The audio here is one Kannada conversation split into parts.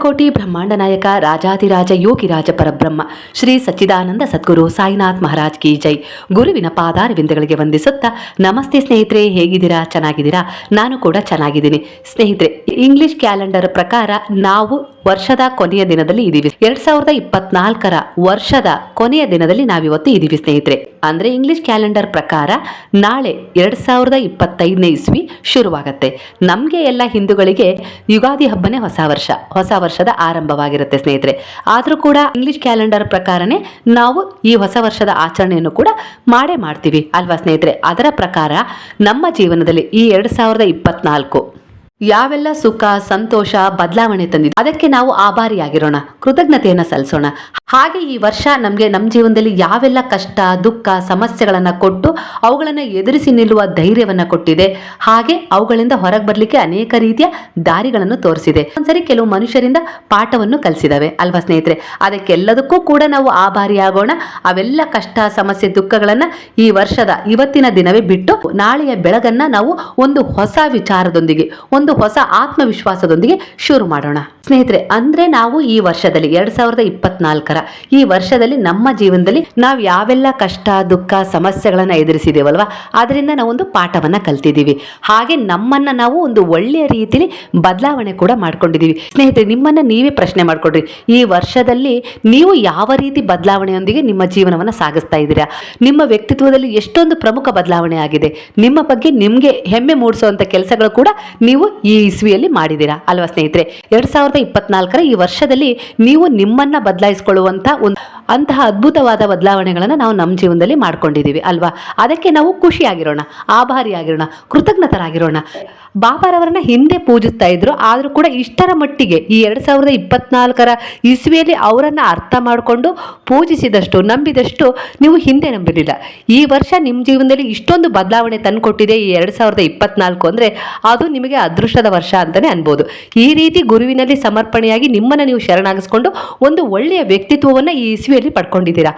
ಅಖಿಲಕೋಟಿ ಬ್ರಹ್ಮಾಂಡ ನಾಯಕ ರಾಜಾದಿರಾಜ ಯೋಗಿರಾಜ ಪರಬ್ರಹ್ಮ, ಶ್ರೀ ಸಚ್ಚಿದಾನಂದ ಸದ್ಗುರು ಸಾಯಿನಾಥ್ ಮಹಾರಾಜ್ ಕಿ ಜೈ. ಗುರುವಿನ ಪಾದಾರವಿಂದಗಳಿಗೆ ವಂದಿಸುತ್ತಾ, ನಮಸ್ತೆ ಸ್ನೇಹಿತರೆ, ಹೇಗಿದ್ದೀರಾ? ಚೆನ್ನಾಗಿದ್ದೀರಾ? ನಾನು ಕೂಡ ಚೆನ್ನಾಗಿದ್ದೀನಿ. ಸ್ನೇಹಿತರೆ ಇಂಗ್ಲಿಷ್ ಕ್ಯಾಲೆಂಡರ್ ಪ್ರಕಾರ ನಾವು ವರ್ಷದ ಕೊನೆಯ ದಿನದಲ್ಲಿ ಇದೀವಿ. ಎರಡ್ ಸಾವಿರದ ಇಪ್ಪತ್ನಾಲ್ಕರ ವರ್ಷದ ಕೊನೆಯ ದಿನದಲ್ಲಿ ನಾವಿವತ್ತು ಇದ್ದೀವಿ ಸ್ನೇಹಿತರೆ. ಅಂದ್ರೆ ಇಂಗ್ಲಿಷ್ ಕ್ಯಾಲೆಂಡರ್ ಪ್ರಕಾರ ನಾಳೆ ಎರಡು ಸಾವಿರದ ಇಪ್ಪತ್ತೈದನೇ ಇಸ್ವಿ ಶುರುವಾಗತ್ತೆ. ನಮಗೆ ಎಲ್ಲ ಹಿಂದೂಗಳಿಗೆ ಯುಗಾದಿ ಹಬ್ಬನೇ ಹೊಸ ವರ್ಷ, ಹೊಸ ವರ್ಷದ ಆರಂಭವಾಗಿರುತ್ತೆ ಸ್ನೇಹಿತರೆ. ಆದರೂ ಕೂಡ ಇಂಗ್ಲಿಷ್ ಕ್ಯಾಲೆಂಡರ್ ಪ್ರಕಾರನೇ ನಾವು ಈ ಹೊಸ ವರ್ಷದ ಆಚರಣೆಯನ್ನು ಕೂಡ ಮಾಡೇ ಮಾಡ್ತೀವಿ, ಅಲ್ವಾ ಸ್ನೇಹಿತರೆ? ಅದರ ಪ್ರಕಾರ ನಮ್ಮ ಜೀವನದಲ್ಲಿ ಈ ಎರಡು ಸಾವಿರದ ಇಪ್ಪತ್ನಾಲ್ಕು ಯಾವೆಲ್ಲ ಸುಖ, ಸಂತೋಷ, ಬದಲಾವಣೆ ತಂದಿದೆ? ಅದಕ್ಕೆ ನಾವು ಆಭಾರಿಯಾಗಿರೋಣ. ಕೃತಜ್ಞತೆಯನ್ನ ಸಲ್ಲಿಸೋಣ. ಹಾಗೆ ಈ ವರ್ಷ ನಮಗೆ ನಮ್ಮ ಜೀವನದಲ್ಲಿ ಯಾವೆಲ್ಲ ಕಷ್ಟ, ದುಃಖ, ಸಮಸ್ಯೆಗಳನ್ನು ಕೊಟ್ಟು ಅವುಗಳನ್ನು ಎದುರಿಸಿ ನಿಲ್ಲುವ ಧೈರ್ಯವನ್ನು ಕೊಟ್ಟಿದೆ. ಹಾಗೆ ಅವುಗಳಿಂದ ಹೊರಗೆ ಬರಲಿಕ್ಕೆ ಅನೇಕ ರೀತಿಯ ದಾರಿಗಳನ್ನು ತೋರಿಸಿದೆ. ಒಂದ್ಸರಿ ಕೆಲವು ಮನುಷ್ಯರಿಂದ ಪಾಠವನ್ನು ಕಲಿಸಿದಾವೆ, ಅಲ್ವಾ ಸ್ನೇಹಿತರೆ? ಅದಕ್ಕೆಲ್ಲದಕ್ಕೂ ಕೂಡ ನಾವು ಆಭಾರಿಯಾಗೋಣ. ಅವೆಲ್ಲ ಕಷ್ಟ, ಸಮಸ್ಯೆ, ದುಃಖಗಳನ್ನು ಈ ವರ್ಷದ ಇವತ್ತಿನ ದಿನವೇ ಬಿಟ್ಟು ನಾಳೆಯ ಬೆಳಗನ್ನ ನಾವು ಒಂದು ಹೊಸ ವಿಚಾರದೊಂದಿಗೆ, ಒಂದು ಹೊಸ ಆತ್ಮವಿಶ್ವಾಸದೊಂದಿಗೆ ಶುರು ಮಾಡೋಣ. ಸ್ನೇಹಿತರೆ, ಅಂದ್ರೆ ನಾವು ಈ ವರ್ಷದಲ್ಲಿ, ಎರಡ್ ಸಾವಿರದ ಇಪ್ಪತ್ನಾಲ್ಕರ ಈ ವರ್ಷದಲ್ಲಿ ನಮ್ಮ ಜೀವನದಲ್ಲಿ ನಾವು ಯಾವೆಲ್ಲ ಕಷ್ಟ, ದುಃಖ, ಸಮಸ್ಯೆಗಳನ್ನ ಎದುರಿಸಿದೇವಲ್ವಾ? ಅದರಿಂದ ನಾವೊಂದು ಒಂದು ಪಾಠವನ್ನ ಕಲ್ತಿದ್ದೀವಿ ಹಾಗೆ ನಮ್ಮನ್ನ ನಾವು ಒಂದು ಒಳ್ಳೆಯ ರೀತಿಯಲ್ಲಿ ಬದಲಾವಣೆ ಕೂಡ ಮಾಡ್ಕೊಂಡಿದ್ದೀವಿ ಸ್ನೇಹಿತರೆ, ನಿಮ್ಮನ್ನ ನೀವೇ ಪ್ರಶ್ನೆ ಮಾಡ್ಕೊಡ್ರಿ. ಈ ವರ್ಷದಲ್ಲಿ ನೀವು ಯಾವ ರೀತಿ ಬದಲಾವಣೆಯೊಂದಿಗೆ ನಿಮ್ಮ ಜೀವನವನ್ನ ಸಾಗಿಸ್ತಾ ಇದ್ದೀರಾ? ನಿಮ್ಮ ವ್ಯಕ್ತಿತ್ವದಲ್ಲಿ ಎಷ್ಟೊಂದು ಪ್ರಮುಖ ಬದಲಾವಣೆ ಆಗಿದೆ? ನಿಮ್ಮ ಬಗ್ಗೆ ನಿಮಗೆ ಹೆಮ್ಮೆ ಮೂಡಿಸುವಂತ ಕೆಲಸಗಳು ಕೂಡ ನೀವು ಈ ಇಸ್ವಿಯಲ್ಲಿ ಮಾಡಿದ್ದೀರಾ? ಅಲ್ವಾ ಸ್ನೇಹಿತರೆ? ಎರಡ್ ಸಾವಿರದ ಇಪ್ಪತ್ನಾಲ್ಕರ ಈ ವರ್ಷದಲ್ಲಿ ನೀವು ನಿಮ್ಮನ್ನ ಬದಲಾಯಿಸಿಕೊಳ್ಳುವಂತ ಒಂದು ಅಂತಹ ಅದ್ಭುತವಾದ ಬದಲಾವಣೆಗಳನ್ನು ನಾವು ನಮ್ಮ ಜೀವನದಲ್ಲಿ ಮಾಡ್ಕೊಂಡಿದ್ದೀವಿ, ಅಲ್ವಾ? ಅದಕ್ಕೆ ನಾವು ಖುಷಿಯಾಗಿರೋಣ, ಆಭಾರಿಯಾಗಿರೋಣ, ಕೃತಜ್ಞತರಾಗಿರೋಣ. ಬಾಬಾರವರನ್ನ ಹಿಂದೆ ಪೂಜಿಸ್ತಾ ಇದ್ರು, ಆದರೂ ಕೂಡ ಇಷ್ಟರ ಮಟ್ಟಿಗೆ ಈ ಎರಡು ಸಾವಿರದ ಇಪ್ಪತ್ನಾಲ್ಕರ ಇಸ್ವಿಯಲ್ಲಿ ಅವರನ್ನು ಅರ್ಥ ಮಾಡಿಕೊಂಡು ಪೂಜಿಸಿದಷ್ಟು, ನಂಬಿದಷ್ಟು ನೀವು ಹಿಂದೆ ನಂಬಿರಲಿಲ್ಲ. ಈ ವರ್ಷ ನಿಮ್ಮ ಜೀವನದಲ್ಲಿ ಇಷ್ಟೊಂದು ಬದಲಾವಣೆ ತಂದುಕೊಟ್ಟಿದೆ ಈ ಎರಡು ಸಾವಿರದ ಇಪ್ಪತ್ನಾಲ್ಕು ಅಂದರೆ ಅದು ನಿಮಗೆ ಅದೃಷ್ಟದ ವರ್ಷ ಅಂತಲೇ ಅನ್ಬೋದು. ಈ ರೀತಿ ಗುರುವಿನಲ್ಲಿ ಸಮರ್ಪಣೆಯಾಗಿ ನಿಮ್ಮನ್ನು ನೀವು ಶರಣಾಗಿಸ್ಕೊಂಡು ಒಂದು ಒಳ್ಳೆಯ ವ್ಯಕ್ತಿತ್ವವನ್ನು ಈ ಇಸ್ವಿಯಲ್ಲಿ ಪಡ್ಕೊಂಡಿದ್ದೀರಾ?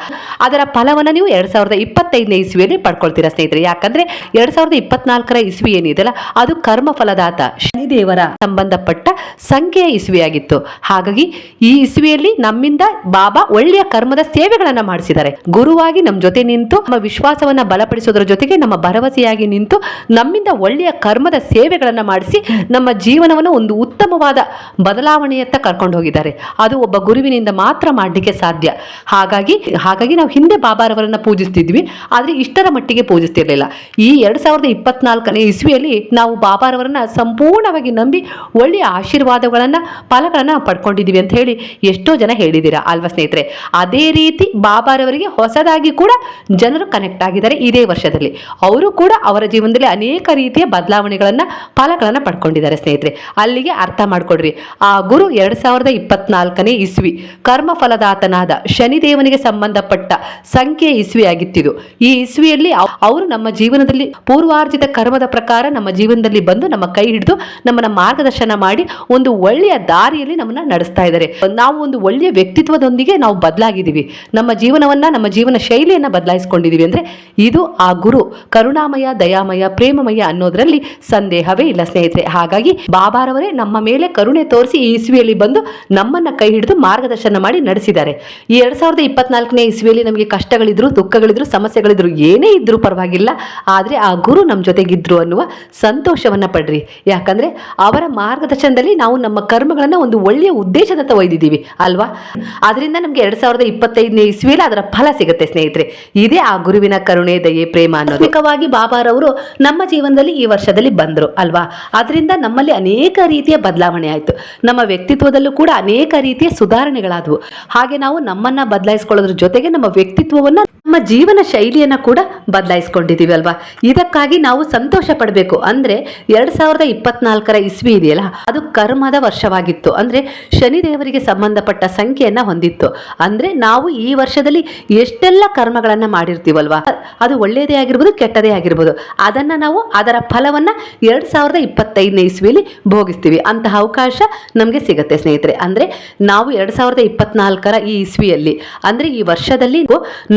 ಅದರ ಫಲವನ್ನು ನೀವು ಎರಡ್ ಸಾವಿರದ ಇಪ್ಪತ್ತೈದನೇ ಇಸ್ವಿಯಲ್ಲಿ ಪಡ್ಕೊಳ್ತೀರಾ ಸ್ನೇಹಿತರೆ. ಯಾಕಂದ್ರೆ ಎರಡ್ ಸಾವಿರದ ಇಪ್ಪತ್ನಾಲ್ಕರ ಇಸ್ವಿ ಏನಿದೆಯಲ್ಲ, ಅದು ಕರ್ಮ ಫಲದಾತ ಶನಿದೇವರ ಸಂಬಂಧಪಟ್ಟ ಸಂಖ್ಯೆಯ ಇಸ್ವಿಯಾಗಿತ್ತು. ಹಾಗಾಗಿ ಈ ಇಸ್ವಿಯಲ್ಲಿ ನಮ್ಮಿಂದ ಬಾಬಾ ಒಳ್ಳೆಯ ಕರ್ಮದ ಸೇವೆಗಳನ್ನ ಮಾಡಿಸಿದ್ದಾರೆ. ಗುರುವಾಗಿ ನಮ್ಮ ಜೊತೆ ನಿಂತು, ನಮ್ಮ ವಿಶ್ವಾಸವನ್ನ ಬಲಪಡಿಸೋದ್ರ ಜೊತೆಗೆ ನಮ್ಮ ಭರವಸೆಯಾಗಿ ನಿಂತು, ನಮ್ಮಿಂದ ಒಳ್ಳೆಯ ಕರ್ಮದ ಸೇವೆಗಳನ್ನ ಮಾಡಿಸಿ, ನಮ್ಮ ಜೀವನವನ್ನು ಒಂದು ಉತ್ತಮವಾದ ಬದಲಾವಣೆಯತ್ತ ಕರ್ಕೊಂಡು ಹೋಗಿದ್ದಾರೆ ಅದು ಒಬ್ಬ ಗುರುವಿನಿಂದ ಮಾತ್ರ ಮಾಡಲಿಕ್ಕೆ ಸಾಧ್ಯ. ಹಾಗಾಗಿ ಹಾಗಾಗಿ ನಾವು ಹಿಂದೆ ಬಾಬಾರವರನ್ನು ಪೂಜಿಸ್ತಿದ್ವಿ, ಆದರೆ ಇಷ್ಟರ ಮಟ್ಟಿಗೆ ಪೂಜಿಸ್ತಿರಲಿಲ್ಲ. ಈ ಎರಡು ಸಾವಿರದ ಇಪ್ಪತ್ನಾಲ್ಕನೇ ಇಸ್ವಿಯಲ್ಲಿ ನಾವು ಬಾಬಾರವರನ್ನು ಸಂಪೂರ್ಣವಾಗಿ ನಂಬಿ ಒಳ್ಳೆಯ ಆಶೀರ್ವಾದಗಳನ್ನು, ಫಲಗಳನ್ನು ಪಡ್ಕೊಂಡಿದ್ದೀವಿ ಅಂತ ಹೇಳಿ ಎಷ್ಟೋ ಜನ ಹೇಳಿದ್ದೀರಾ ಅಲ್ವಾ ಸ್ನೇಹಿತರೆ? ಅದೇ ರೀತಿ ಬಾಬಾರವರಿಗೆ ಹೊಸದಾಗಿ ಕೂಡ ಜನರು ಕನೆಕ್ಟ್ ಆಗಿದ್ದಾರೆ ಇದೇ ವರ್ಷದಲ್ಲಿ. ಅವರು ಕೂಡ ಅವರ ಜೀವನದಲ್ಲಿ ಅನೇಕ ರೀತಿಯ ಬದಲಾವಣೆಗಳನ್ನು, ಫಲಗಳನ್ನು ಪಡ್ಕೊಂಡಿದ್ದಾರೆ ಸ್ನೇಹಿತರೆ. ಅಲ್ಲಿಗೆ ಅರ್ಥ ಮಾಡಿಕೊಡ್ರಿ ಆ ಗುರು ಎರಡು ಸಾವಿರದ ಇಪ್ಪತ್ನಾಲ್ಕನೇ ಇಸ್ವಿ ಕರ್ಮ ಫಲದಾತನಾದ ಶನಿದೇವನಿಗೆ ಸಂಬಂಧಪಟ್ಟ ಸಂಖ್ಯೆ ಇಸ್ವಿ ಆಗಿತ್ತಿದು ಈ ಇಸ್ವಿಯಲ್ಲಿ ಅವರು ನಮ್ಮ ಜೀವನದಲ್ಲಿ ಪೂರ್ವಾರ್ಜಿತ ಕರ್ಮದ ಪ್ರಕಾರ ನಮ್ಮ ಜೀವನದಲ್ಲಿ ಬಂದು ನಮ್ಮ ಕೈ ಹಿಡಿದು ನಮ್ಮನ್ನ ಮಾರ್ಗದರ್ಶನ ಮಾಡಿ ಒಂದು ಒಳ್ಳೆಯ ದಾರಿಯಲ್ಲಿ ನಮ್ಮನ್ನ ನಡೆಸ್ತಾ ಇದ್ದಾರೆ. ನಾವು ಒಂದು ಒಳ್ಳೆಯ ವ್ಯಕ್ತಿತ್ವದೊಂದಿಗೆ ನಾವು ಬದಲಾಗಿದ್ದೀವಿ. ನಮ್ಮ ಜೀವನವನ್ನ, ನಮ್ಮ ಜೀವನ ಶೈಲಿಯನ್ನ ಬದಲಾಯಿಸ್ಕೊಂಡಿದ್ದೀವಿ ಅಂದ್ರೆ ಇದು ಆ ಗುರು. ಕರುಣಾಮಯ, ದಯಾಮಯ, ಪ್ರೇಮಮಯ ಅನ್ನೋದ್ರಲ್ಲಿ ಸಂದೇಹವೇ ಇಲ್ಲ ಸ್ನೇಹಿತರೆ. ಹಾಗಾಗಿ ಬಾಬಾರವರೇ ನಮ್ಮ ಮೇಲೆ ಕರುಣೆ ತೋರಿಸಿ ಈ ಇಸ್ವಿಯಲ್ಲಿ ಬಂದು ನಮ್ಮನ್ನ ಕೈ ಹಿಡಿದು ಮಾರ್ಗದರ್ಶನ ಮಾಡಿ ನಡೆಸಿದ್ದಾರೆ. ಈ ಎರಡ್ ಸಾವಿರದ ಇಪ್ಪತ್ನಾಲ್ಕನೇ ಇಸ್ವಿಯಲ್ಲಿ ನಮಗೆ ಕಷ್ಟಗಳಿದ್ರು, ದುಃಖಗಳಿದ್ರು, ಸಮಸ್ಯೆಗಳಿದ್ರು, ಏನೇ ಇದ್ರೂ ಪರವಾಗಿಲ್ಲ. ಆದ್ರೆ ಆ ಗುರು ನಮ್ಮ ಜೊತೆಗಿದ್ರು ಅನ್ನುವ ಸಂತೋಷವನ್ನು ಪಡ್ರಿ. ಯಾಕಂದ್ರೆ ಅವರ ಮಾರ್ಗದರ್ಶನದಲ್ಲಿ ನಾವು ನಮ್ಮ ಕರ್ಮಗಳನ್ನು ಒಂದು ಒಳ್ಳೆಯ ಉದ್ದೇಶದತ್ತ ಒಯ್ದಿದ್ದೀವಿ, ಅಲ್ವಾ? ಅದರಿಂದ ನಮಗೆ ಎರಡು ಸಾವಿರದ ಇಪ್ಪತ್ತೈದನೇ ಇಸ್ವಿಯಲ್ಲಿ ಅದರ ಫಲ ಸಿಗುತ್ತೆ, ಸ್ನೇಹಿತರೆ. ಇದೇ ಆ ಗುರುವಿನ ಕರುಣೆ, ದಯೆ, ಪ್ರೇಮ ಅನ್ನೋದಕ್ಕಾಗಿ ಬಾಬಾರವರು ನಮ್ಮ ಜೀವನದಲ್ಲಿ ಈ ವರ್ಷದಲ್ಲಿ ಬಂದರು, ಅಲ್ವಾ? ಅದರಿಂದ ನಮ್ಮಲ್ಲಿ ಅನೇಕ ರೀತಿಯ ಬದಲಾವಣೆ ಆಯಿತು. ನಮ್ಮ ವ್ಯಕ್ತಿತ್ವದಲ್ಲೂ ಕೂಡ ಅನೇಕ ರೀತಿಯ ಸುಧಾರಣೆಗಳಾದವು. ಹಾಗೆ ನಾವು ನಮ್ಮನ್ನ ಬದಲಾಯಿಸ್ಕೊಳ್ಳೋದ್ರ ಜೊತೆಗೆ ನಮ್ಮ ವ್ಯಕ್ತಿತ್ವವನ್ನ ನಮ್ಮ ಜೀವನ ಶೈಲಿಯನ್ನು ಕೂಡ ಬದಲಾಯಿಸ್ಕೊಂಡಿದ್ದೀವಿ ಅಲ್ವಾ ಇದಕ್ಕಾಗಿ ನಾವು ಸಂತೋಷ ಪಡಬೇಕು. ಅಂದರೆ ಎರಡು ಸಾವಿರದ ಇಪ್ಪತ್ನಾಲ್ಕರ ಇಸ್ವಿ ಇದೆಯಲ್ಲ, ಅದು ಕರ್ಮದ ವರ್ಷವಾಗಿತ್ತು. ಅಂದರೆ ಶನಿದೇವರಿಗೆ ಸಂಬಂಧಪಟ್ಟ ಸಂಖ್ಯೆಯನ್ನು ಹೊಂದಿತ್ತು. ಅಂದರೆ ನಾವು ಈ ವರ್ಷದಲ್ಲಿ ಎಷ್ಟೆಲ್ಲ ಕರ್ಮಗಳನ್ನು ಮಾಡಿರ್ತೀವಲ್ವಾ? ಅದು ಒಳ್ಳೆಯದೇ ಆಗಿರ್ಬೋದು, ಕೆಟ್ಟದೇ ಆಗಿರ್ಬೋದು. ಅದನ್ನು ನಾವು ಅದರ ಫಲವನ್ನು ಎರಡು ಸಾವಿರದ ಇಪ್ಪತ್ತೈದನೇ ಇಸ್ವಿಯಲ್ಲಿ ಭೋಗಿಸ್ತೀವಿ. ಅಂತಹ ಅವಕಾಶ ನಮಗೆ ಸಿಗುತ್ತೆ ಸ್ನೇಹಿತರೆ. ಅಂದರೆ ನಾವು ಎರಡು ಸಾವಿರದ ಇಪ್ಪತ್ನಾಲ್ಕರ ಈ ಇಸ್ವಿಯಲ್ಲಿ, ಅಂದರೆ ಈ ವರ್ಷದಲ್ಲಿ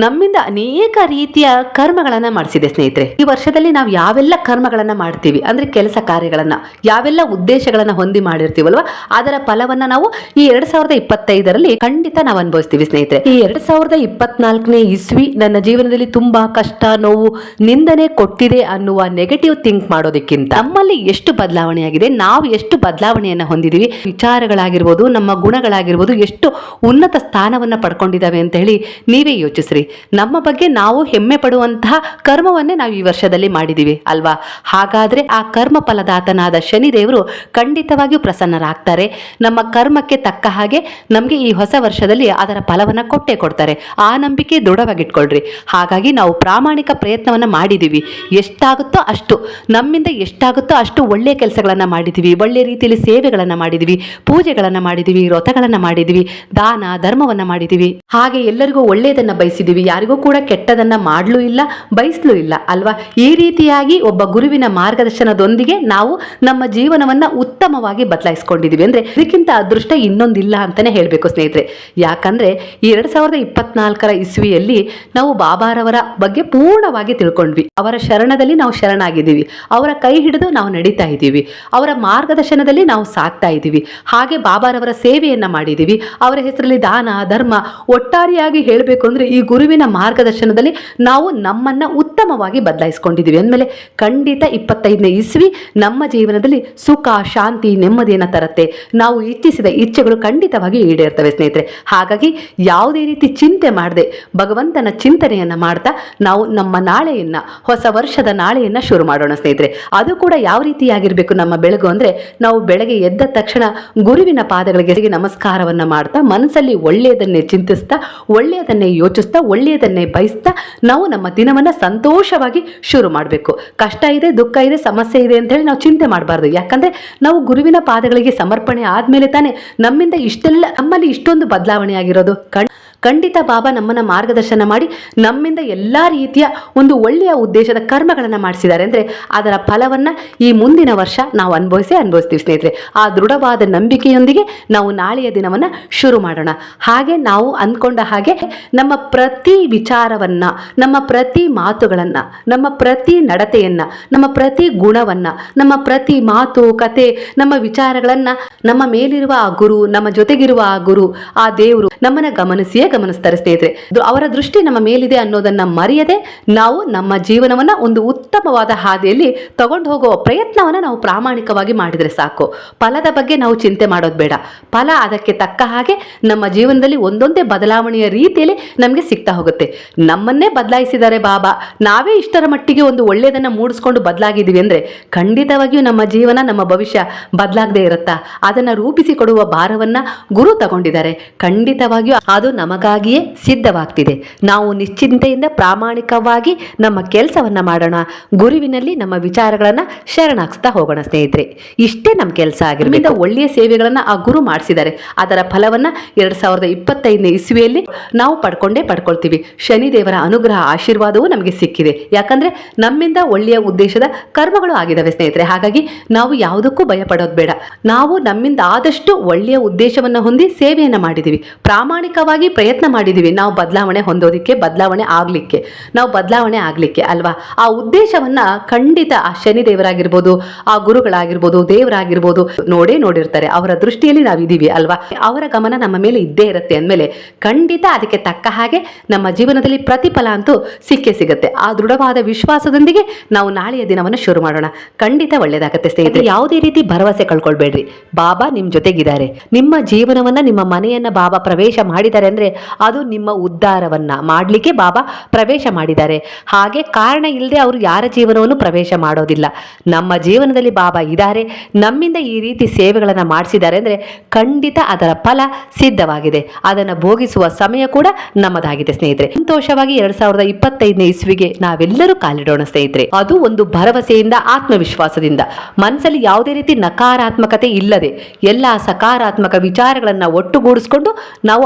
ನಮ್ಮಿಂದ ಅನೇಕ ರೀತಿಯ ಕರ್ಮಗಳನ್ನ ಮಾಡಿಸಿದೆ ಸ್ನೇಹಿತರೆ. ಈ ವರ್ಷದಲ್ಲಿ ನಾವು ಯಾವೆಲ್ಲ ಕರ್ಮಗಳನ್ನ ಮಾಡ್ತೀವಿ, ಅಂದ್ರೆ ಕೆಲಸ ಕಾರ್ಯಗಳನ್ನ, ಯಾವೆಲ್ಲ ಉದ್ದೇಶಗಳನ್ನ ಹೊಂದಿ ಮಾಡಿರ್ತೀವಲ್ವ, ಅದರ ಫಲವನ್ನ ನಾವು ಈ ಎರಡ್ ಸಾವಿರದ ಇಪ್ಪತ್ತೈದರಲ್ಲಿ ಖಂಡಿತ ನಾವು ಅನುಭವಿಸ್ತೀವಿ ಸ್ನೇಹಿತರೆ. ಈ ಎರಡ್ ಸಾವಿರದ ಇಪ್ಪತ್ನಾಲ್ಕನೇ ಇಸ್ವಿ ನನ್ನ ಜೀವನದಲ್ಲಿ ತುಂಬಾ ಕಷ್ಟ, ನೋವು, ನಿಂದನೆ ಕೊಟ್ಟಿದೆ ಅನ್ನುವ ನೆಗೆಟಿವ್ ಥಿಂಕ್ ಮಾಡೋದಕ್ಕಿಂತ ನಮ್ಮಲ್ಲಿ ಎಷ್ಟು ಬದಲಾವಣೆಯಾಗಿದೆ ನಾವು ಎಷ್ಟು ಬದಲಾವಣೆಯನ್ನ ಹೊಂದಿದೀವಿ, ವಿಚಾರಗಳಾಗಿರ್ಬೋದು, ನಮ್ಮ ಗುಣಗಳಾಗಿರ್ಬೋದು, ಎಷ್ಟು ಉನ್ನತ ಸ್ಥಾನವನ್ನ ಪಡ್ಕೊಂಡಿದ್ದಾವೆ ಅಂತ ಹೇಳಿ ನೀವೇ ಯೋಚಿಸ್ರಿ. ನಮ್ಮ ಬಗ್ಗೆ ನಾವು ಹೆಮ್ಮೆ ಪಡುವಂತಹ ಕರ್ಮವನ್ನೇ ನಾವು ಈ ವರ್ಷದಲ್ಲಿ ಮಾಡಿದ್ದೀವಿ ಅಲ್ವಾ? ಹಾಗಾದ್ರೆ ಆ ಕರ್ಮ ಫಲದಾತನಾದ ಶನಿದೇವರು ಖಂಡಿತವಾಗಿಯೂ ಪ್ರಸನ್ನರಾಗ್ತಾರೆ. ನಮ್ಮ ಕರ್ಮಕ್ಕೆ ತಕ್ಕ ಹಾಗೆ ನಮಗೆ ಈ ಹೊಸ ವರ್ಷದಲ್ಲಿ ಅದರ ಫಲವನ್ನು ಕೊಟ್ಟೇ ಕೊಡ್ತಾರೆ. ಆ ನಂಬಿಕೆ ದೃಢವಾಗಿಟ್ಕೊಳ್ರಿ. ಹಾಗಾಗಿ ನಾವು ಪ್ರಾಮಾಣಿಕ ಪ್ರಯತ್ನವನ್ನು ಮಾಡಿದ್ದೀವಿ ಎಷ್ಟಾಗುತ್ತೋ ಅಷ್ಟು, ನಮ್ಮಿಂದ ಎಷ್ಟಾಗುತ್ತೋ ಅಷ್ಟು ಒಳ್ಳೆಯ ಕೆಲಸಗಳನ್ನು ಮಾಡಿದ್ದೀವಿ ಒಳ್ಳೆ ರೀತಿಯಲ್ಲಿ ಸೇವೆಗಳನ್ನು ಮಾಡಿದ್ವಿ. ಪೂಜೆಗಳನ್ನು ಮಾಡಿದೀವಿ. ವ್ರತಗಳನ್ನ ಮಾಡಿದ್ವಿ. ದಾನ, ಧರ್ಮವನ್ನು ಮಾಡಿದೀವಿ. ಹಾಗೆ ಎಲ್ಲರಿಗೂ ಒಳ್ಳೆಯದನ್ನು ಬಯಸಿದೀವಿ. ಯಾರಿಗೂ ಕೂಡ ಕೆಟ್ಟದನ್ನ ಮಾಡ್ಲೂ ಇಲ್ಲ, ಬಯಸಲೂ ಇಲ್ಲ, ಅಲ್ವಾ? ಈ ರೀತಿಯಾಗಿ ಒಬ್ಬ ಗುರುವಿನ ಮಾರ್ಗದರ್ಶನದೊಂದಿಗೆ ನಾವು ನಮ್ಮ ಜೀವನವನ್ನ ಉತ್ತಮವಾಗಿ ಬದಲಾಯಿಸ್ಕೊಂಡಿದೀವಿ. ಅಂದ್ರೆ ಇದಕ್ಕಿಂತ ಅದೃಷ್ಟ ಇನ್ನೊಂದಿಲ್ಲ ಅಂತಾನೆ ಹೇಳಬೇಕು ಸ್ನೇಹಿತರೆ. ಯಾಕಂದ್ರೆ ಈ ಎರಡ್ ಸಾವಿರದ ಇಪ್ಪತ್ನಾಲ್ಕರ ಇಸ್ವಿಯಲ್ಲಿ ನಾವು ಬಾಬಾರವರ ಬಗ್ಗೆ ಪೂರ್ಣವಾಗಿ ತಿಳ್ಕೊಂಡ್ವಿ. ಅವರ ಶರಣದಲ್ಲಿ ನಾವು ಶರಣಾಗಿದ್ದೀವಿ. ಅವರ ಕೈ ಹಿಡಿದು ನಾವು ನಡೀತಾ ಇದ್ದೀವಿ. ಅವರ ಮಾರ್ಗದರ್ಶನದಲ್ಲಿ ನಾವು ಸಾಕ್ತಾ ಇದ್ದೀವಿ. ಹಾಗೆ ಬಾಬಾರವರ ಸೇವೆಯನ್ನ ಮಾಡಿದ್ದೀವಿ. ಅವರ ಹೆಸರಲ್ಲಿ ದಾನ, ಧರ್ಮ ಒಟ್ಟಾರೆಯಾಗಿ ಹೇಳಬೇಕು ಅಂದ್ರೆ ಈ ಗುರುವಿನ ಮಾರ್ಗದರ್ಶನದಲ್ಲಿ ನಾವು ನಮ್ಮನ್ನ ಉತ್ತಮವಾಗಿ ಬದಲಾಯಿಸ್ಕೊಂಡಿದ್ದೀವಿ. ಅಂದಮೇಲೆ ಖಂಡಿತ ಇಪ್ಪತ್ತೈದನೇ ಇಸ್ವಿ ನಮ್ಮ ಜೀವನದಲ್ಲಿ ಸುಖ, ಶಾಂತಿ, ನೆಮ್ಮದಿಯನ್ನು ತರುತ್ತೆ. ನಾವು ಇಚ್ಛಿಸಿದ ಇಚ್ಛೆಗಳು ಖಂಡಿತವಾಗಿ ಈಡೇರ್ತವೆ ಸ್ನೇಹಿತರೆ. ಹಾಗಾಗಿ ಯಾವುದೇ ರೀತಿ ಚಿಂತೆ ಮಾಡದೆ, ಭಗವಂತನ ಚಿಂತನೆಯನ್ನ ಮಾಡ್ತಾ ನಾವು ನಮ್ಮ ನಾಳೆಯನ್ನು, ಹೊಸ ವರ್ಷದ ನಾಳೆಯನ್ನು ಶುರು ಮಾಡೋಣ ಸ್ನೇಹಿತರೆ. ಅದು ಕೂಡ ಯಾವ ರೀತಿಯಾಗಿರಬೇಕು ನಮ್ಮ ಬೆಳಗು ಅಂದರೆ ನಾವು ಬೆಳಗ್ಗೆ ಎದ್ದ ತಕ್ಷಣ ಗುರುವಿನ ಪಾದಗಳಿಗೆ ನಮಸ್ಕಾರವನ್ನ ಮಾಡ್ತಾ ಮನಸ್ಸಲ್ಲಿ ಒಳ್ಳೆಯದನ್ನೇ ಚಿಂತಿಸ್ತಾ, ಒಳ್ಳೆಯದನ್ನೇ ಯೋಚಿಸ್ತಾ, ಒಳ್ಳೆಯದನ್ನೇ ಬಯಸ್ತಾ ನಾವು ನಮ್ಮ ದಿನವನ್ನ ಸಂತೋಷವಾಗಿ ಶುರು ಮಾಡಬೇಕು. ಕಷ್ಟ ಇದೆ, ದುಃಖ ಇದೆ, ಸಮಸ್ಯೆ ಇದೆ ಅಂತ ಹೇಳಿ ನಾವು ಚಿಂತೆ ಮಾಡಬಾರ್ದು. ಯಾಕಂದ್ರೆ ನಾವು ಗುರುವಿನ ಪಾದಗಳಿಗೆ ಸಮರ್ಪಣೆ ಆದಮೇಲೆ ತಾನೇ ನಮ್ಮಿಂದ ಇಷ್ಟೆಲ್ಲ ನಮ್ಮಲ್ಲಿ ಇಷ್ಟೊಂದು ಬದಲಾವಣೆ ಆಗಿರೋದು. ಕಣ್ ಖಂಡಿತ ಬಾಬಾ ನಮ್ಮನ್ನು ಮಾರ್ಗದರ್ಶನ ಮಾಡಿ ನಮ್ಮಿಂದ ಎಲ್ಲ ರೀತಿಯ ಒಂದು ಒಳ್ಳೆಯ ಉದ್ದೇಶದ ಕರ್ಮಗಳನ್ನು ಮಾಡಿಸಿದ್ದಾರೆ. ಅಂದರೆ ಅದರ ಫಲವನ್ನು ಈ ಮುಂದಿನ ವರ್ಷ ನಾವು ಅನುಭವಿಸಿ ಅನುಭವಿಸ್ತೀವಿ ಸ್ನೇಹಿತರೆ. ಆ ದೃಢವಾದ ನಂಬಿಕೆಯೊಂದಿಗೆ ನಾವು ನಾಳೆಯ ದಿನವನ್ನು ಶುರು ಮಾಡೋಣ. ಹಾಗೆ ನಾವು ಅಂದ್ಕೊಂಡ ಹಾಗೆ ನಮ್ಮ ಪ್ರತಿ ವಿಚಾರವನ್ನು, ನಮ್ಮ ಪ್ರತಿ ಮಾತುಗಳನ್ನು, ನಮ್ಮ ಪ್ರತಿ ನಡತೆಯನ್ನು, ನಮ್ಮ ಪ್ರತಿ ಗುಣವನ್ನು, ನಮ್ಮ ಪ್ರತಿ ಮಾತು, ಕತೆ, ನಮ್ಮ ವಿಚಾರಗಳನ್ನು ನಮ್ಮ ಮೇಲಿರುವ ಆ ಗುರು, ನಮ್ಮ ಜೊತೆಗಿರುವ ಆ ಗುರು, ಆ ದೇವರು ನಮ್ಮನ್ನು ಗಮನಿಸಿಯೇ ಗಮನಿಸ್ತಾರೆ ಸ್ನೇಹಿತರೆ ಅವರ ದೃಷ್ಟಿ ನಮ್ಮ ಮೇಲಿದೆ ಅನ್ನೋದನ್ನ ಮರೆಯದೆ ನಾವು ನಮ್ಮ ಜೀವನವನ್ನ ಒಂದು ಉತ್ತಮವಾದ ಹಾದಿಯಲ್ಲಿ ತಗೊಂಡು ಹೋಗುವ ಪ್ರಯತ್ನವನ್ನ ನಾವು ಪ್ರಾಮಾಣಿಕವಾಗಿ ಮಾಡಿದ್ರೆ ಸಾಕು. ಫಲದ ಬಗ್ಗೆ ನಾವು ಚಿಂತೆ ಮಾಡೋದು ಬೇಡ. ಫಲ ಅದಕ್ಕೆ ತಕ್ಕ ಹಾಗೆ ನಮ್ಮ ಜೀವನದಲ್ಲಿ ಒಂದೊಂದೇ ಬದಲಾವಣೆಯ ರೀತಿಯಲ್ಲಿ ನಮಗೆ ಸಿಗ್ತಾ ಹೋಗುತ್ತೆ. ನಮ್ಮನ್ನೇ ಬದಲಾಯಿಸಿದ್ದಾರೆ ಬಾಬಾ. ನಾವೇ ಇಷ್ಟರ ಮಟ್ಟಿಗೆ ಒಂದು ಒಳ್ಳೆಯದನ್ನ ಮೂಡಿಸ್ಕೊಂಡು ಬದಲಾಗಿದ್ದೀವಿ ಅಂದ್ರೆ ಖಂಡಿತವಾಗಿಯೂ ನಮ್ಮ ಜೀವನ, ನಮ್ಮ ಭವಿಷ್ಯ ಬದಲಾಗದೇ ಇರುತ್ತಾ? ಅದನ್ನ ರೂಪಿಸಿಕೊಡುವ ಭಾರವನ್ನ ಗುರು ತಗೊಂಡಿದ್ದಾರೆ. ಖಂಡಿತವಾಗಿಯೂ ಅದು ನಮಗಾಗಿಯೇ ಸಿದ್ಧವಾಗ್ತಿದೆ. ನಾವು ನಿಶ್ಚಿಂತೆಯಿಂದ ಪ್ರಾಮಾಣಿಕವಾಗಿ ನಮ್ಮ ಕೆಲಸವನ್ನ ಮಾಡೋಣ. ಗುರುವಿನಲ್ಲಿ ನಮ್ಮ ವಿಚಾರಗಳನ್ನ ಶರಣಾಗಿಸ್ತಾ ಹೋಗೋಣ ಸ್ನೇಹಿತರೆ. ಇಷ್ಟೇ ನಮ್ಮ ಕೆಲಸ ಆಗಿರೋದ್ರಿಂದ ಒಳ್ಳೆಯ ಸೇವೆಗಳನ್ನ ಆ ಗುರು ಮಾಡಿಸಿದ್ದಾರೆ. ಅದರ ಫಲವನ್ನ ಎರಡು ಸಾವಿರದ ಇಪ್ಪತ್ತೈದನೇ ಇಸ್ವಿಯಲ್ಲಿ ನಾವು ಪಡ್ಕೊಂಡೇ ಪಡ್ಕೊಳ್ತೀವಿ. ಶನಿದೇವರ ಅನುಗ್ರಹ ಆಶೀರ್ವಾದವೂ ನಮಗೆ ಸಿಕ್ಕಿದೆ. ಯಾಕಂದ್ರೆ ನಮ್ಮಿಂದ ಒಳ್ಳೆಯ ಉದ್ದೇಶದ ಕರ್ಮಗಳು ಆಗಿದ್ದಾವೆ ಸ್ನೇಹಿತರೆ. ಹಾಗಾಗಿ ನಾವು ಯಾವುದಕ್ಕೂ ಭಯ ಪಡೋದು ಬೇಡ. ನಾವು ನಮ್ಮಿಂದ ಆದಷ್ಟು ಒಳ್ಳೆಯ ಉದ್ದೇಶವನ್ನ ಹೊಂದಿ ಸೇವೆಯನ್ನು ಮಾಡಿದೀವಿ. ಪ್ರಾಮಾಣಿಕವಾಗಿ ಪ್ರಯತ್ನ ಮಾಡಿದೀವಿ. ನಾವು ಬದಲಾವಣೆ ಹೊಂದೋದಿಕ್ಕೆ, ಬದಲಾವಣೆ ಆಗಲಿಕ್ಕೆ. ನಾವು ಬದಲಾವಣೆ ಆಗಲಿಕ್ಕೆ, ಅಲ್ವಾ? ಆ ಉದ್ದೇಶವನ್ನ ಖಂಡಿತ ಆ ಶನಿದೇವರಾಗಿರ್ಬೋದು ಆ ಗುರುಗಳಾಗಿರ್ಬೋದು, ದೇವರಾಗಿರ್ಬೋದು ನೋಡೇ ನೋಡಿರ್ತಾರೆ. ಅವರ ದೃಷ್ಟಿಯಲ್ಲಿ ನಾವಿದೀವಿ ಅಲ್ವಾ? ಅವರ ಗಮನ ನಮ್ಮ ಮೇಲೆ ಇದ್ದೇ ಇರುತ್ತೆ ಅಂದಮೇಲೆ ಖಂಡಿತ ಅದಕ್ಕೆ ತಕ್ಕ ಹಾಗೆ ನಮ್ಮ ಜೀವನದಲ್ಲಿ ಪ್ರತಿಫಲ ಅಂತೂ ಸಿಕ್ಕೇ ಸಿಗುತ್ತೆ. ಆ ದೃಢವಾದ ವಿಶ್ವಾಸದೊಂದಿಗೆ ನಾವು ನಾಳೆಯ ದಿನವನ್ನು ಶುರು ಮಾಡೋಣ. ಖಂಡಿತ ಒಳ್ಳೆಯದಾಗುತ್ತೆ ಸ್ನೇಹಿತರೆ. ಯಾವುದೇ ರೀತಿ ಭರವಸೆ ಕಳ್ಕೊಳ್ಬೇಡ್ರಿ. ಬಾಬಾ ನಿಮ್ ಜೊತೆಗಿದ್ದಾರೆ. ನಿಮ್ಮ ಜೀವನವನ್ನ, ನಿಮ್ಮ ಮನೆಯನ್ನ ಬಾಬಾ ಪ್ರವೇಶ ಮಾಡಿದ್ದಾರೆ ಅಂದ್ರೆ ಅದು ನಿಮ್ಮ ಉದ್ಧಾರವನ್ನ ಮಾಡ್ಲಿಕ್ಕೆ ಬಾಬಾ ಪ್ರವೇಶ ಮಾಡಿದ್ದಾರೆ. ಹಾಗೆ ಕಾರಣ ಇಲ್ಲದೆ ಅವರು ಯಾರ ಜೀವನವನ್ನು ಪ್ರವೇಶ ಮಾಡೋದಿಲ್ಲ. ನಮ್ಮ ಜೀವನದಲ್ಲಿ ಬಾಬಾ ಇದ್ದಾರೆ. ನಮ್ಮಿಂದ ಈ ರೀತಿ ಸೇವೆಗಳನ್ನ ಮಾಡಿಸಿದ್ದಾರೆ ಅಂದ್ರೆ ಖಂಡಿತ ಅದರ ಫಲ ಸಿದ್ಧವಾಗಿದೆ. ಅದನ್ನ ಭೋಗಿಸುವ ಸಮಯ ಕೂಡ ನಮ್ಮದಾಗಿದೆ ಸ್ನೇಹಿತರೆ. ಸಂತೋಷವಾಗಿ ಎರಡ್ ಸಾವಿರದ ಇಪ್ಪತ್ತೈದನೇ ಇಸ್ವಿಗೆ ನಾವೆಲ್ಲರೂ ಕಾಲಿಡೋಣ ಸ್ನೇಹಿತರೆ. ಅದು ಒಂದು ಭರವಸೆಯಿಂದ, ಆತ್ಮವಿಶ್ವಾಸದಿಂದ. ಮನಸ್ಸಲ್ಲಿ ಯಾವುದೇ ರೀತಿ ನಕಾರಾತ್ಮಕತೆ ಇಲ್ಲದೆ, ಎಲ್ಲ ಸಕಾರಾತ್ಮಕ ವಿಚಾರಗಳನ್ನ ಒಟ್ಟುಗೂಡಿಸ್ಕೊಂಡು ನಾವು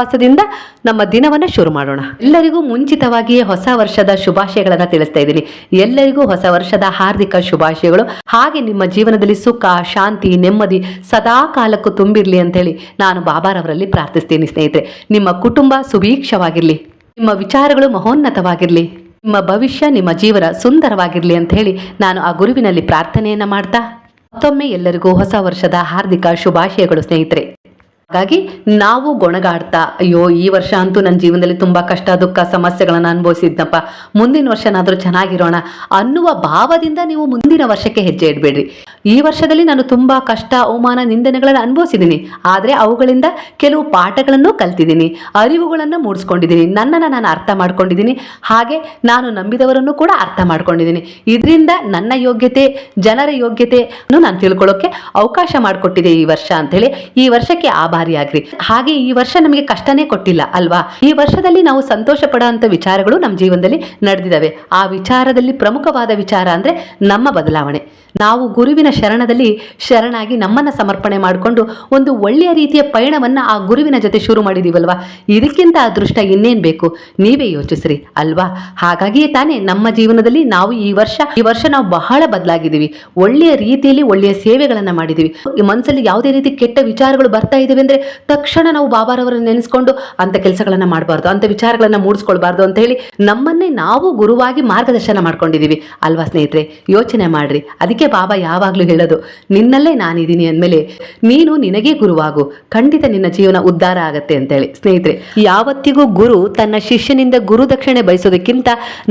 ಆತ್ಮವಿಶ್ವಾಸದಿಂದ ನಮ್ಮ ದಿನವನ್ನ ಶುರು ಮಾಡೋಣ. ಎಲ್ಲರಿಗೂ ಮುಂಚಿತವಾಗಿಯೇ ಹೊಸ ವರ್ಷದ ಶುಭಾಶಯಗಳನ್ನು ತಿಳಿಸ್ತಾ ಇದ್ದೀನಿ. ಎಲ್ಲರಿಗೂ ಹೊಸ ವರ್ಷದ ಹಾರ್ದಿಕ ಶುಭಾಶಯಗಳು. ಹಾಗೆ ನಿಮ್ಮ ಜೀವನದಲ್ಲಿ ಸುಖ, ಶಾಂತಿ, ನೆಮ್ಮದಿ ಸದಾ ಕಾಲಕ್ಕೂ ತುಂಬಿರಲಿ ಅಂತ ಹೇಳಿ ನಾನು ಬಾಬಾರವರಲ್ಲಿ ಪ್ರಾರ್ಥಿಸ್ತೀನಿ ಸ್ನೇಹಿತರೆ. ನಿಮ್ಮ ಕುಟುಂಬ ಸುಭೀಕ್ಷವಾಗಿರಲಿ. ನಿಮ್ಮ ವಿಚಾರಗಳು ಮಹೋನ್ನತವಾಗಿರಲಿ. ನಿಮ್ಮ ಭವಿಷ್ಯ, ನಿಮ್ಮ ಜೀವನ ಸುಂದರವಾಗಿರಲಿ ಅಂತ ಹೇಳಿ ನಾನು ಆ ಗುರುವಿನಲ್ಲಿ ಪ್ರಾರ್ಥನೆಯನ್ನ ಮಾಡ್ತಾ ಮತ್ತೊಮ್ಮೆ ಎಲ್ಲರಿಗೂ ಹೊಸ ವರ್ಷದ ಹಾರ್ದಿಕ ಶುಭಾಶಯಗಳು ಸ್ನೇಹಿತರೆ. ಹಾಗಾಗಿ ನಾವು ಗೊಣಗಾಡ್ತಾ, ಅಯ್ಯೋ, ಈ ವರ್ಷ ಅಂತೂ ನನ್ನ ಜೀವನದಲ್ಲಿ ತುಂಬಾ ಕಷ್ಟ, ದುಃಖ, ಸಮಸ್ಯೆಗಳನ್ನು ಅನುಭವಿಸಿದ್ನಪ್ಪ. ಮುಂದಿನ ವರ್ಷನಾದರೂ ಚೆನ್ನಾಗಿರೋಣ ಅನ್ನುವ ಭಾವದಿಂದ ನೀವು ಮುಂದಿನ ವರ್ಷಕ್ಕೆ ಹೆಜ್ಜೆ ಇಡಬೇಡ್ರಿ. ಈ ವರ್ಷದಲ್ಲಿ ನಾನು ತುಂಬಾ ಕಷ್ಟ, ಅವಮಾನ, ನಿಂದನೆಗಳನ್ನು ಅನುಭವಿಸಿದ್ದೀನಿ ಆದರೆ ಅವುಗಳಿಂದ ಕೆಲವು ಪಾಠಗಳನ್ನು ಕಲ್ತಿದ್ದೀನಿ ಅರಿವುಗಳನ್ನು ಮೂಡಿಸ್ಕೊಂಡಿದ್ದೀನಿ ನನ್ನನ್ನು ನಾನು ಅರ್ಥ ಮಾಡ್ಕೊಂಡಿದ್ದೀನಿ ಹಾಗೆ ನಾನು ನಂಬಿದವರನ್ನು ಕೂಡ ಅರ್ಥ ಮಾಡ್ಕೊಂಡಿದ್ದೀನಿ ಇದರಿಂದ ನನ್ನ ಯೋಗ್ಯತೆ, ಜನರ ಯೋಗ್ಯತೆ ನಾನು ತಿಳ್ಕೊಳ್ಳೋಕ್ಕೆ ಅವಕಾಶ ಮಾಡಿಕೊಟ್ಟಿದೆ ಈ ವರ್ಷ ಅಂತೇಳಿ ಈ ವರ್ಷಕ್ಕೆ ಆಭಾರಿಯಾಗ್ರಿ ಹಾಗೆ ಈ ವರ್ಷ ನಮಗೆ ಕಷ್ಟನೇ ಕೊಟ್ಟಿಲ್ಲ ಅಲ್ವಾ? ಈ ವರ್ಷದಲ್ಲಿ ನಾವು ಸಂತೋಷ ಪಡೋ ವಿಚಾರಗಳು ನಮ್ಮ ಜೀವನದಲ್ಲಿ ನಡೆದಿದ್ದಾವೆ. ಆ ವಿಚಾರದಲ್ಲಿ ಪ್ರಮುಖವಾದ ವಿಚಾರ ಅಂದ್ರೆ ನಮ್ಮ ಬದಲಾವಣೆ. ನಾವು ಗುರುವಿನ ಶರಣದಲ್ಲಿ ಶರಣಾಗಿ ನಮ್ಮನ್ನ ಸಮರ್ಪಣೆ ಮಾಡಿಕೊಂಡು ಒಂದು ಒಳ್ಳೆಯ ರೀತಿಯ ಪಯಣವನ್ನ ಆ ಗುರುವಿನ ಜೊತೆ ಶುರು ಮಾಡಿದೀವಲ್ವಾ? ಇದಕ್ಕಿಂತ ಅದೃಷ್ಟ ಇನ್ನೇನ್ ಬೇಕು? ನೀವೇ ಯೋಚಿಸ್ರಿ, ಅಲ್ವಾ? ಹಾಗಾಗಿಯೇ ತಾನೇ ನಮ್ಮ ಜೀವನದಲ್ಲಿ ನಾವು ಈ ವರ್ಷ ಈ ವರ್ಷ ನಾವು ಬಹಳ ಬದಲಾಗಿದ್ದೀವಿ. ಒಳ್ಳೆಯ ರೀತಿಯಲ್ಲಿ ಒಳ್ಳೆಯ ಸೇವೆಗಳನ್ನ ಮಾಡಿದೀವಿ ಈ ಮನಸ್ಸಲ್ಲಿ ಯಾವುದೇ ರೀತಿ ಕೆಟ್ಟ ವಿಚಾರಗಳು ಬರ್ತಾ ಇದಾವೆ ಅಂದ್ರೆ ತಕ್ಷಣ ನಾವು ಬಾಬಾರವರನ್ನು ನೆನೆಸ್ಕೊಂಡು ಅಂತ ಕೆಲಸಗಳನ್ನ ಮಾಡಬಾರ್ದು, ಅಂತ ವಿಚಾರಗಳನ್ನ ಮೂಡಿಸ್ಕೊಳ್ಬಾರ್ದು ಅಂತ ಹೇಳಿ ನಮ್ಮನ್ನೇ ನಾವು ಗುರುವಾಗಿ ಮಾರ್ಗದರ್ಶನ ಮಾಡ್ಕೊಂಡಿದೀವಿ ಅಲ್ವಾ ಸ್ನೇಹಿತರೆ? ಯೋಚನೆ ಮಾಡ್ರಿ. ಅದಕ್ಕೆ ಬಾಬಾ ಯಾವಾಗ್ಲೂ ಹೇಳೋದು, ನಿನ್ನಲ್ಲೇ ನಾನಿದ್ದೀನಿ ಅಂದಮೇಲೆ ನೀನು ನಿನಗೇ ಗುರುವಾಗು, ಖಂಡಿತ ನಿನ್ನ ಜೀವನ ಉದ್ಧಾರ ಆಗತ್ತೆ ಅಂತೇಳಿ. ಸ್ನೇಹಿತರೆ, ಯಾವತ್ತಿಗೂ ಗುರು ತನ್ನ ಶಿಷ್ಯನಿಂದ ಗುರು ದಕ್ಷಿಣೆ ಬಯಸೋದಕ್ಕಿಂತ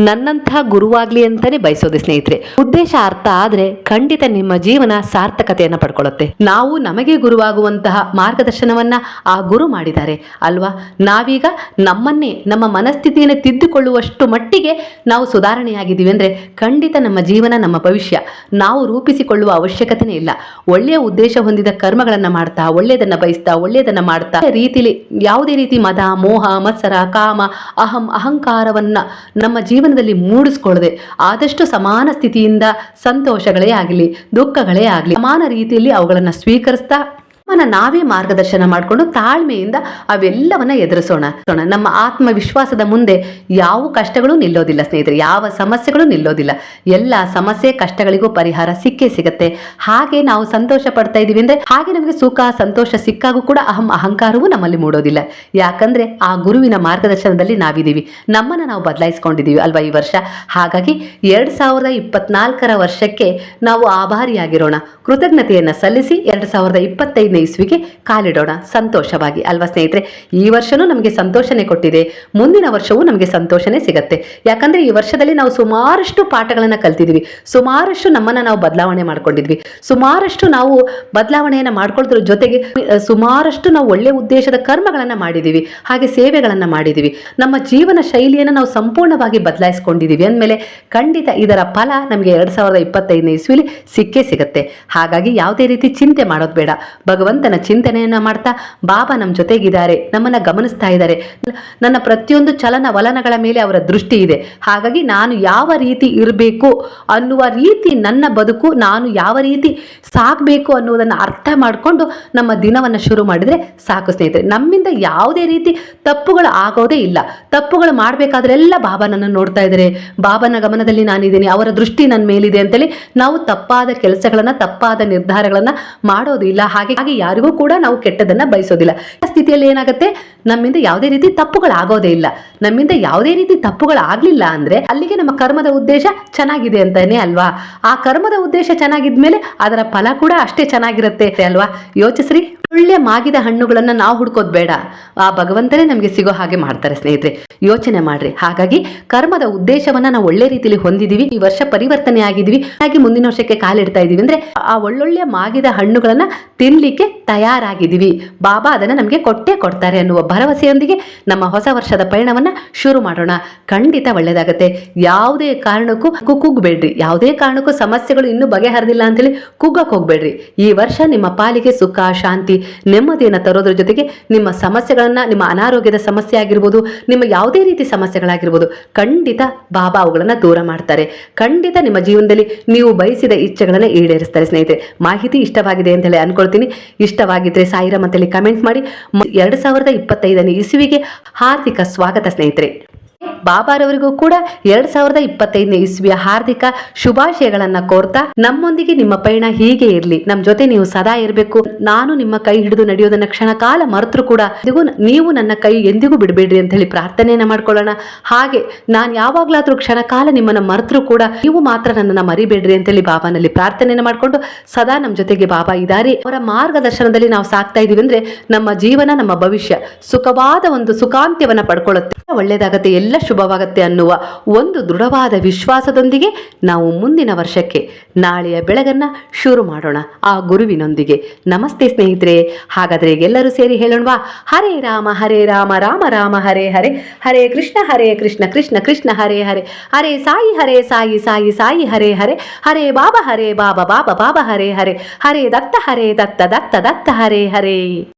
ನನ್ನಂತಹ ಗುರುವಾಗ್ಲಿ ಅಂತಾನೆ ಬಯಸೋದು ಸ್ನೇಹಿತರೆ. ಉದ್ದೇಶ ಅರ್ಥ ಆದ್ರೆ ಖಂಡಿತ ನಿಮ್ಮ ಜೀವನ ಸಾರ್ಥಕತೆಯನ್ನ ಪಡ್ಕೊಳ್ಳುತ್ತೆ. ನಾವು ನಮಗೆ ಗುರುವಾಗುವಂತಹ ಮಾರ್ಗದರ್ಶನವನ್ನ ಆ ಗುರು ಮಾಡಿದ್ದಾರೆ, ಅಲ್ವಾ? ನಾವೀಗ ನಮ್ಮನ್ನೇ, ನಮ್ಮ ಮನಸ್ಥಿತಿಯನ್ನು ತಿದ್ದುಕೊಳ್ಳುವಷ್ಟು ಮಟ್ಟಿಗೆ ನಾವು ಸುಧಾರಣೆಯಾಗಿದ್ದೀವಿ ಅಂದ್ರೆ ಖಂಡಿತ ನಮ್ಮ ಜೀವನ, ನಮ್ಮ ಭವಿಷ್ಯ. ನಾವು ರೂಪಿಸಿಕೊಳ್ಳುವ ಅವಶ್ಯಕತೆನೇ ಇಲ್ಲ. ಒಳ್ಳೆಯ ಉದ್ದೇಶ ಹೊಂದಿದ ಕರ್ಮಗಳನ್ನ ಮಾಡ್ತಾ, ಒಳ್ಳೆಯದನ್ನ ಬಯಸ್ತಾ, ಒಳ್ಳೆಯದನ್ನ ಮಾಡ್ತಾ ರೀತಿಲಿ ಯಾವುದೇ ರೀತಿ ಮದ, ಮೋಹ, ಮತ್ಸರ, ಕಾಮ, ಅಹಂ, ಅಹಂಕಾರವನ್ನ ನಮ್ಮ ಜೀವನದಲ್ಲಿ ಮೂಡಿಸ್ಕೊಳ್ಳದೆ ಆದಷ್ಟು ಸಮಾನ ಸ್ಥಿತಿಯಿಂದ ಸಂತೋಷಗಳೇ ಆಗಲಿ, ದುಃಖಗಳೇ ಆಗಲಿ, ಸಮಾನ ರೀತಿಯಲ್ಲಿ ಅವುಗಳನ್ನು ಸ್ವೀಕರಿಸ್ತಾ ನಮ್ಮನ್ನ ನಾವೇ ಮಾರ್ಗದರ್ಶನ ಮಾಡಿಕೊಂಡು ತಾಳ್ಮೆಯಿಂದ ಅವೆಲ್ಲವನ್ನ ಎದುರಿಸೋಣ. ಸೋಣ. ನಮ್ಮ ಆತ್ಮವಿಶ್ವಾಸದ ಮುಂದೆ ಯಾವ ಕಷ್ಟಗಳು ನಿಲ್ಲೋದಿಲ್ಲ ಸ್ನೇಹಿತರೆ, ಯಾವ ಸಮಸ್ಯೆಗಳು ನಿಲ್ಲೋದಿಲ್ಲ. ಎಲ್ಲ ಸಮಸ್ಯೆ ಕಷ್ಟಗಳಿಗೂ ಪರಿಹಾರ ಸಿಕ್ಕೇ ಸಿಗತ್ತೆ. ಹಾಗೆ ನಾವು ಸಂತೋಷ ಪಡ್ತಾ ಇದೀವಿ ಅಂದ್ರೆ ಹಾಗೆ ನಮಗೆ ಸುಖ, ಸಂತೋಷ ಸಿಕ್ಕಾಗೂ ಕೂಡ ಅಹಂ ಅಹಂಕಾರವೂ ನಮ್ಮಲ್ಲಿ ಮೂಡೋದಿಲ್ಲ. ಯಾಕಂದ್ರೆ ಆ ಗುರುವಿನ ಮಾರ್ಗದರ್ಶನದಲ್ಲಿ ನಾವಿದ್ದೀವಿ. ನಮ್ಮನ್ನ ನಾವು ಬದಲಾಯಿಸ್ಕೊಂಡಿದ್ದೀವಿ ಅಲ್ವಾ ಈ ವರ್ಷ? ಹಾಗಾಗಿ ಎರಡ್ ಸಾವಿರದ ಇಪ್ಪತ್ನಾಲ್ಕರ ವರ್ಷಕ್ಕೆ ನಾವು ಆಭಾರಿಯಾಗಿರೋಣ. ಕೃತಜ್ಞತೆಯನ್ನ ಸಲ್ಲಿಸಿ ಎರಡ್ ಸಾವಿರದ ಇಪ್ಪತ್ತೈದನೇ ಇಸ್ವಿಗೆ ಕಾಲಿಡೋಣ. ಸಂತೋಷವಾಗಿ. ಅಲ್ವಾ ಸ್ನೇಹಿತರೆ? ಈ ವರ್ಷನೂ ನಮಗೆ ಸಂತೋಷನೇ ಕೊಟ್ಟಿದೆ. ಮುಂದಿನ ವರ್ಷವೂ ನಮಗೆ ಸಂತೋಷನೇ ಸಿಗತ್ತೆ. ಯಾಕಂದ್ರೆ ಈ ವರ್ಷದಲ್ಲಿ ನಾವು ಸುಮಾರಷ್ಟು ಪಾಠಗಳನ್ನು ಕಲ್ತಿದ್ವಿ. ಸುಮಾರಷ್ಟು ನಮ್ಮನ್ನ ನಾವು ಬದಲಾವಣೆ ಮಾಡ್ಕೊಂಡಿದ್ವಿ. ಸುಮಾರಷ್ಟು ನಾವು ಬದಲಾವಣೆಯನ್ನು ಮಾಡ್ಕೊಳ್ತಿರೋ ಜೊತೆಗೆ ಸುಮಾರಷ್ಟು ನಾವು ಒಳ್ಳೆ ಉದ್ದೇಶದ ಕರ್ಮಗಳನ್ನು ಮಾಡಿದ್ದೀವಿ ಹಾಗೆ ಸೇವೆಗಳನ್ನು ಮಾಡಿದ್ದೀವಿ ನಮ್ಮ ಜೀವನ ಶೈಲಿಯನ್ನು ನಾವು ಸಂಪೂರ್ಣವಾಗಿ ಬದಲಾಯಿಸ್ಕೊಂಡಿದ್ದೀವಿ ಅಂದಮೇಲೆ ಖಂಡಿತ ಇದರ ಫಲ ನಮಗೆ ಎರಡು ಸಾವಿರದ ಇಪ್ಪತ್ತೈದನೇ ಇಸ್ವಿಲಿ ಸಿಕ್ಕೇ ಸಿಗತ್ತೆ. ಹಾಗಾಗಿ ಯಾವುದೇ ರೀತಿ ಚಿಂತೆ ಮಾಡೋದು ಬೇಡ. ಭಗವಂತನ ಚಿಂತನೆಯನ್ನ ಮಾಡ್ತಾ ಬಾಬಾ ನಮ್ಮ ಜೊತೆಗಿದ್ದಾರೆ, ನಮ್ಮನ್ನ ಗಮನಿಸ್ತಾ ಇದ್ದಾರೆ. ನನ್ನ ಪ್ರತಿಯೊಂದು ಚಲನ ವಲನಗಳ ಮೇಲೆ ಅವರ ದೃಷ್ಟಿ ಇದೆ. ಹಾಗಾಗಿ ನಾನು ಯಾವ ರೀತಿ ಇರಬೇಕು ಅನ್ನುವ ರೀತಿ ನನ್ನ ಬದುಕು, ನಾನು ಯಾವ ರೀತಿ ಸಾಕಬೇಕು ಅನ್ನುವುದನ್ನು ಅರ್ಥ ಮಾಡಿಕೊಂಡು ನಮ್ಮ ದಿನವನ್ನು ಶುರು ಮಾಡಿದ್ರೆ ಸಾಕು ಸ್ನೇಹಿತರೆ. ನಮ್ಮಿಂದ ಯಾವುದೇ ರೀತಿ ತಪ್ಪುಗಳು ಆಗೋದೇ ಇಲ್ಲ. ತಪ್ಪುಗಳು ಮಾಡಬೇಕಾದ್ರೆಲ್ಲ ಬಾಬಾ ನನ್ನನ್ನು ನೋಡ್ತಾ ಇದ್ದಾರೆ. ಬಾಬನ ಗಮನದಲ್ಲಿ ನಾನಿದ್ದೀನಿ. ಅವರ ದೃಷ್ಟಿ ನನ್ನ ಮೇಲಿದೆ ಅಂತೇಳಿ ನಾವು ತಪ್ಪಾದ ಕೆಲಸಗಳನ್ನು, ತಪ್ಪಾದ ನಿರ್ಧಾರಗಳನ್ನ ಮಾಡೋದಿಲ್ಲ. ಹಾಗೆ ಹಾಗೆ ಯಾರಿಗೂ ಕೂಡ ನಾವು ಕೆಟ್ಟದನ್ನ ಬಯಸೋದಿಲ್ಲ. ಸ್ಥಿತಿಯಲ್ಲಿ ಏನಾಗುತ್ತೆ? ನಮ್ಮಿಂದ ಯಾವುದೇ ರೀತಿ ತಪ್ಪುಗಳಾಗೋದೇ ಇಲ್ಲ. ನಮ್ಮಿಂದ ಯಾವುದೇ ರೀತಿ ತಪ್ಪುಗಳಾಗ್ಲಿಲ್ಲ ಅಂದ್ರೆ ಅಲ್ಲಿಗೆ ನಮ್ಮ ಕರ್ಮದ ಉದ್ದೇಶ ಚೆನ್ನಾಗಿದೆ ಅಂತಾನೆ ಅಲ್ವಾ? ಆ ಕರ್ಮದ ಉದ್ದೇಶ ಚೆನ್ನಾಗಿದ್ಮೇಲೆ ಅದರ ಫಲ ಕೂಡ ಅಷ್ಟೇ ಚೆನ್ನಾಗಿರುತ್ತೆ ಅಲ್ವಾ? ಯೋಚಿಸ್ರಿ. ಒಳ್ಳೆ ಮಾಗಿದ ಹಣ್ಣುಗಳನ್ನ ನಾವು ಹುಡ್ಕೋದ್ ಬೇಡ. ಆ ಭಗವಂತನೇ ನಮಗೆ ಸಿಗೋ ಹಾಗೆ ಮಾಡ್ತಾರೆ ಸ್ನೇಹಿತರೆ. ಯೋಚನೆ ಮಾಡ್ರಿ. ಹಾಗಾಗಿ ಕರ್ಮದ ಉದ್ದೇಶವನ್ನ ನಾವು ಒಳ್ಳೆ ರೀತಿಯಲ್ಲಿ ಹೊಂದಿದೀವಿ. ಈ ವರ್ಷ ಪರಿವರ್ತನೆ ಆಗಿದೀವಿ. ಹಾಗೆ ಮುಂದಿನ ವರ್ಷಕ್ಕೆ ಕಾಲಿಡ್ತಾ ಇದೀವಿ. ಅಂದ್ರೆ ಆ ಒಳ್ಳೊಳ್ಳೆ ಮಾಗಿದ ಹಣ್ಣುಗಳನ್ನ ತಿನ್ಲಿಕ್ಕೆ ತಯಾರಾಗಿದ್ದೀವಿ ಬಾಬಾ ಅದನ್ನ ನಮಗೆ ಕೊಟ್ಟೇ ಕೊಡ್ತಾರೆ ಅನ್ನುವ ಭರವಸೆಯೊಂದಿಗೆ ನಮ್ಮ ಹೊಸ ವರ್ಷದ ಪಯಣವನ್ನ ಶುರು ಮಾಡೋಣ. ಖಂಡಿತ ಒಳ್ಳೇದಾಗತ್ತೆ. ಯಾವುದೇ ಕಾರಣಕ್ಕೂ ಕುಗ್ಬೇಡ್ರಿ. ಯಾವುದೇ ಕಾರಣಕ್ಕೂ ಸಮಸ್ಯೆಗಳು ಇನ್ನೂ ಬಗೆಹರಿದಿಲ್ಲ ಅಂತೇಳಿ ಕುಗ್ಗಕ್ಕೆ ಹೋಗ್ಬೇಡ್ರಿ. ಈ ವರ್ಷ ನಿಮ್ಮ ಪಾಲಿಗೆ ಸುಖ, ಶಾಂತಿ ನೆಮ್ಮದಿಯನ್ನು ತರೋದ್ರ ಜೊತೆಗೆ ನಿಮ್ಮ ಸಮಸ್ಯೆಗಳನ್ನು, ನಿಮ್ಮ ಅನಾರೋಗ್ಯದ ಸಮಸ್ಯೆ ಆಗಿರ್ಬೋದು, ನಿಮ್ಮ ಯಾವುದೇ ರೀತಿ ಸಮಸ್ಯೆಗಳಾಗಿರ್ಬೋದು, ಖಂಡಿತ ಬಾಬಾ ಅವುಗಳನ್ನು ದೂರ ಮಾಡ್ತಾರೆ. ಖಂಡಿತ ನಿಮ್ಮ ಜೀವನದಲ್ಲಿ ನೀವು ಬಯಸಿದ ಇಚ್ಛೆಗಳನ್ನು ಈಡೇರಿಸ್ತಾರೆ ಸ್ನೇಹಿತರೆ. ಮಾಹಿತಿ ಇಷ್ಟವಾಗಿದೆ ಅಂತ ಹೇಳಿ ಅನ್ಕೊಳ್ತೀನಿ. ಇಷ್ಟವಾಗಿದ್ರೆ ಸಾಯಿರಾಮ್ ಅಂತೇಳಿ ಕಮೆಂಟ್ ಮಾಡಿ. ಎರಡ್ ಸಾವಿರದ ಇಪ್ಪತ್ತೈದನೇ ಇಸುವಿಗೆ ಹಾರ್ದಿಕ ಸ್ವಾಗತ ಸ್ನೇಹಿತರೆ. ಬಾಬಾರವರಿಗೂ ಕೂಡ ಎರಡ್ ಸಾವಿರದ ಇಪ್ಪತ್ತೈದನೇ ಇಸ್ವಿಯ ಹಾರ್ದಿಕ ಶುಭಾಶಯಗಳನ್ನ ಕೋರ್ತಾ ನಮ್ಮೊಂದಿಗೆ ನಿಮ್ಮ ಪಯಣ ಹೀಗೆ ಇರ್ಲಿ. ನಮ್ಮ ಜೊತೆ ನೀವು ಸದಾ ಇರಬೇಕು. ನಾನು ನಿಮ್ಮ ಕೈ ಹಿಡಿದು ನಡೆಯೋದನ್ನ ಕ್ಷಣ ಕಾಲ ಮರೆತರು ಕೂಡ ನೀವು ನನ್ನ ಕೈ ಎಂದಿಗೂ ಬಿಡಬೇಡ್ರಿ ಅಂತ ಹೇಳಿ ಪ್ರಾರ್ಥನೆಯನ್ನ ಮಾಡ್ಕೊಳ್ಳೋಣ. ಹಾಗೆ ನಾನು ಯಾವಾಗ್ಲಾದ್ರೂ ಕ್ಷಣ ಕಾಲ ನಿಮ್ಮನ್ನ ಮರೆತರು ಕೂಡ ನೀವು ಮಾತ್ರ ನನ್ನನ್ನ ಮರಿಬೇಡ್ರಿ ಅಂತ ಹೇಳಿ ಬಾಬಾನಲ್ಲಿ ಪ್ರಾರ್ಥನೆಯನ್ನ ಮಾಡ್ಕೊಂಡು ಸದಾ ನಮ್ಮ ಜೊತೆಗೆ ಬಾಬಾ ಇದ್ದಾರೆ ಅವರ ಮಾರ್ಗದರ್ಶನದಲ್ಲಿ ನಾವು ಸಾಕ್ತಾ ಇದೀವಿ ಅಂದ್ರೆ ನಮ್ಮ ಜೀವನ, ನಮ್ಮ ಭವಿಷ್ಯ ಸುಖವಾದ ಒಂದು ಸುಖಾಂತ್ಯವನ್ನ ಪಡ್ಕೊಳ್ಳುತ್ತೆ. ಒಳ್ಳೇದಾಗತ್ತೆ. ಎಲ್ಲ ಶುಭವಾಗತ್ತೆ ಅನ್ನುವ ಒಂದು ದೃಢವಾದ ವಿಶ್ವಾಸದೊಂದಿಗೆ ನಾವು ಮುಂದಿನ ವರ್ಷಕ್ಕೆ ನಾಳೆಯ ಬೆಳಗನ್ನ ಶುರು ಮಾಡೋಣ ಆ ಗುರುವಿನೊಂದಿಗೆ. ನಮಸ್ತೆ ಸ್ನೇಹಿತರೆ. ಹಾಗಾದರೆ ಎಲ್ಲರೂ ಸೇರಿ ಹೇಳೋಣವಾ? ಹರೇ ರಾಮ ಹರೇ ರಾಮ ರಾಮ ರಾಮ, ಹರೇ ಹರೇ. ಹರೇ ಕೃಷ್ಣ ಹರೇ ಕೃಷ್ಣ ಕೃಷ್ಣ ಕೃಷ್ಣ, ಹರೇ ಹರೇ. ಹರೇ ಸಾಯಿ ಹರೇ ಸಾಯಿ ಸಾಯಿ ಸಾಯಿ, ಹರೇ ಹರೇ. ಹರೇ ಬಾಬಾ ಹರೇ ಬಾಬಾ ಬಾಬಾ ಬಾಬಾ, ಹರೇ ಹರೇ. ಹರೇ ದತ್ತ ಹರೇ ದತ್ತ ದತ್ತ ದತ್ತ, ಹರೇ ಹರೇ.